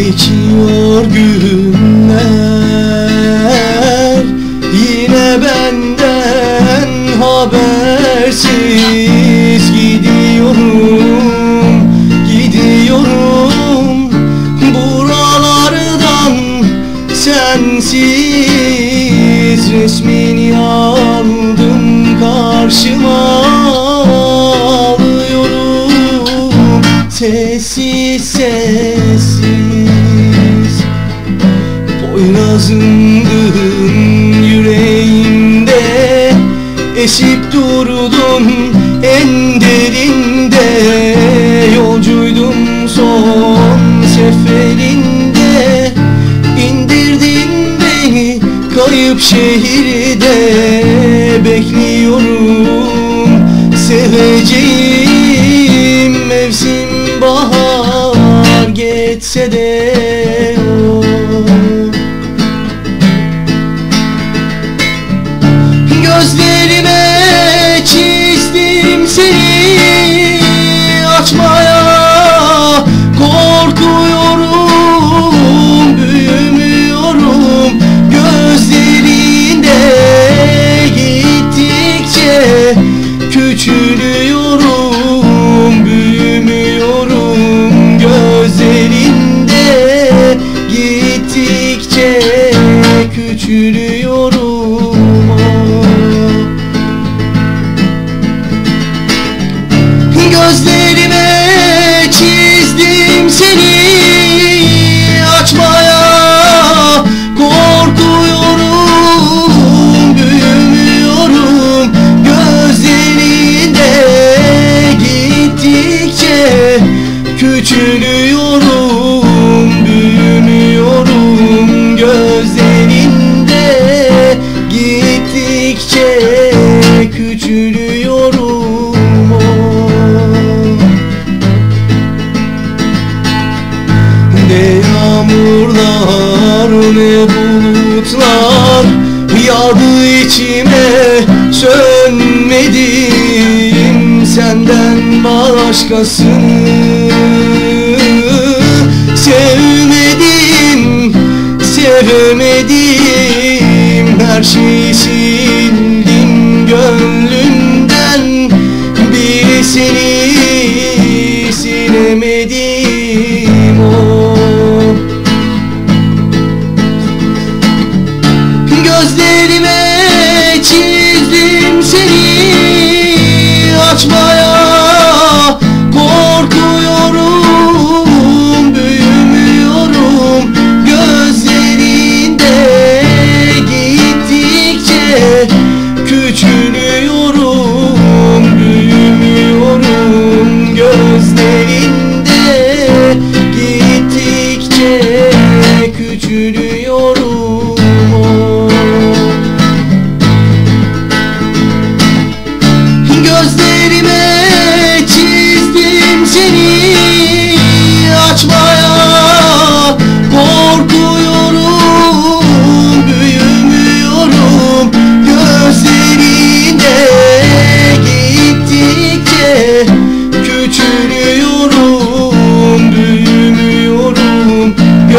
Geçiyor günler. Yine benden habersiz gidiyorum Gidiyorum. Buralardan sensiz Resmini aldım karşıma alıyorum. Sessiz sessiz Poyrazındın yüreğimde Esip durdun en derinde. Yolcuydum son seferinde İndirdin beni kayıp şehirde. Bekliyorum seveceğim mevsim bahar geçse de küçülüyorum büyümüyorum gözlerinde. Gittikçe küçülüyorum küçülüyorum Büyümüyorum gözlerinde. Gittikçe küçülüyorum. Ne yağmurlar ne bulutlar Yağdı içime. Sönmedim Senden başkasını sevemedim Her şeyi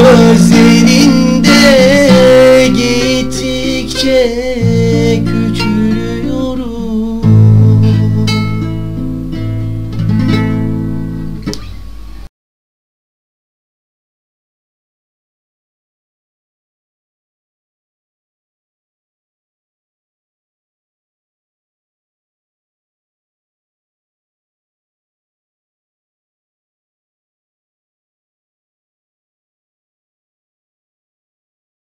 was